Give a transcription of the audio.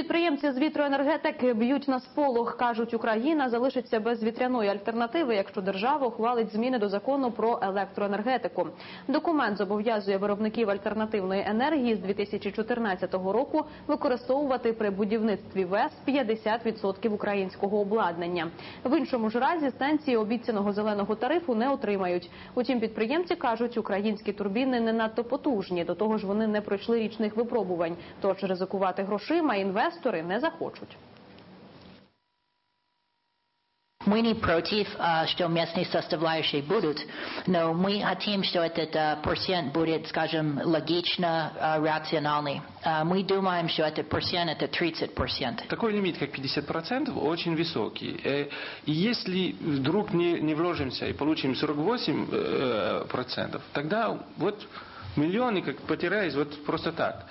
Підприємці з вітроенергетики б'ють на сполох. кажуть, Україна залишиться без вітряної альтернативи, якщо держава ухвалить зміни до закону про електроенергетику. Документ зобов'язує виробників альтернативної енергії з 2014 року використовувати при будівництві ВЕС 50% українського обладнання. В іншому ж разі станції обіцяного зеленого тарифу не отримають. Утім, підприємці кажуть, українські турбіни не надто потужні. До того ж, вони не пройшли річних випробувань. Тож ризикувати грошима інвестори не захочуть. Мы не против, а, что местные составляющие будут, но мы хотим, что этот а, процент будет, скажем, логично, а, рациональный. Мы думаем, что этот процент это 30%. Такой лимит, как 50%, очень высокий. Э, И если вдруг не, не вложимся и получим 48%, э, процентов, тогда вот миллионы как потерялись вот просто так.